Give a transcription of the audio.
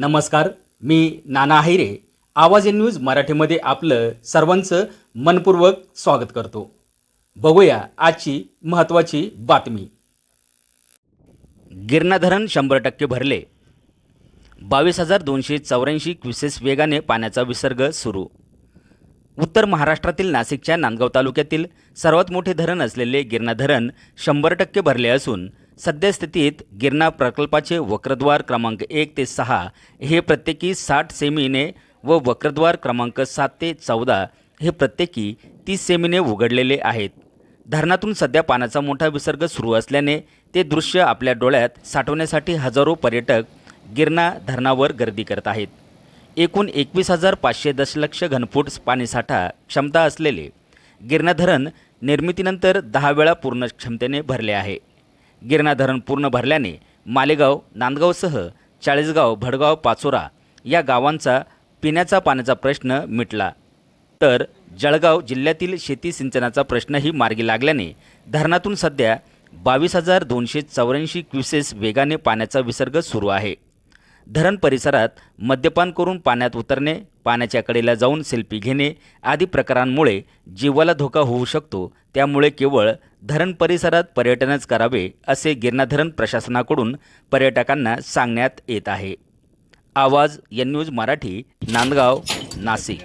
नमस्कार मी नाना हिरे आवाज in news मराठीमध्ये आपलं सर्वांचं मनपूर्वक स्वागत करतो. बघूया आजची महत्त्वाची बातमी. गिरणा धरण शंभर टक्के भरले. बावीस हजार दोनशे चौऱ्याऐंशी क्युसेस वेगाने पाण्याचा विसर्ग सुरू. उत्तर महाराष्ट्रातील नाशिकच्या नांदगाव तालुक्यातील सर्वात मोठे धरण असलेले गिरणा धरण शंभर टक्के भरले असून सद्यस्थितीत गिरणा प्रकल्पाचे वक्रद्वार क्रमांक एक ते सहा हे प्रत्येकी साठ सेमीने व वक्रद्वार क्रमांक सात ते चौदा हे प्रत्येकी तीस सेमीने उघडलेले आहेत. धरणातून सध्या पाण्याचा मोठा विसर्ग सुरू असल्याने ते दृश्य आपल्या डोळ्यात साठवण्यासाठी हजारो पर्यटक गिरणा धरणावर गर्दी करत आहेत. एकूण एकवीस हजार पाचशे दशलक्ष घनफूट पाणीसाठा क्षमता असलेले गिरणा धरण निर्मितीनंतर दहा वेळा पूर्ण क्षमतेने भरले आहे. गिरणा धरण पूर्ण भरल्याने मालेगाव नांदगावसह चाळीसगाव भडगाव पाचोरा या गावांचा पिण्याचा पाण्याचा प्रश्न मिटला. तर जळगाव जिल्ह्यातील शेती सिंचनाचा प्रश्नही मार्गी लागल्याने धरणातून सध्या बावीस हजार दोनशे चौऱ्याऐंशी क्युसेस वेगाने पाण्याचा विसर्ग सुरू आहे. धरण परिसरात मद्यपान करून पाण्यात उतरणे पाण्याच्या कडेला जाऊन सेल्फी घेणे आदी प्रकारांमुळे जीवाला धोका होऊ शकतो त्यामुळे केवळ धरण परिसरात पर्यटनच करावे असे गिरणा धरण प्रशासनाकडून पर्यटकांना सांगण्यात येत आहे. Awaaz N news Marathi Nandgaon Nashik.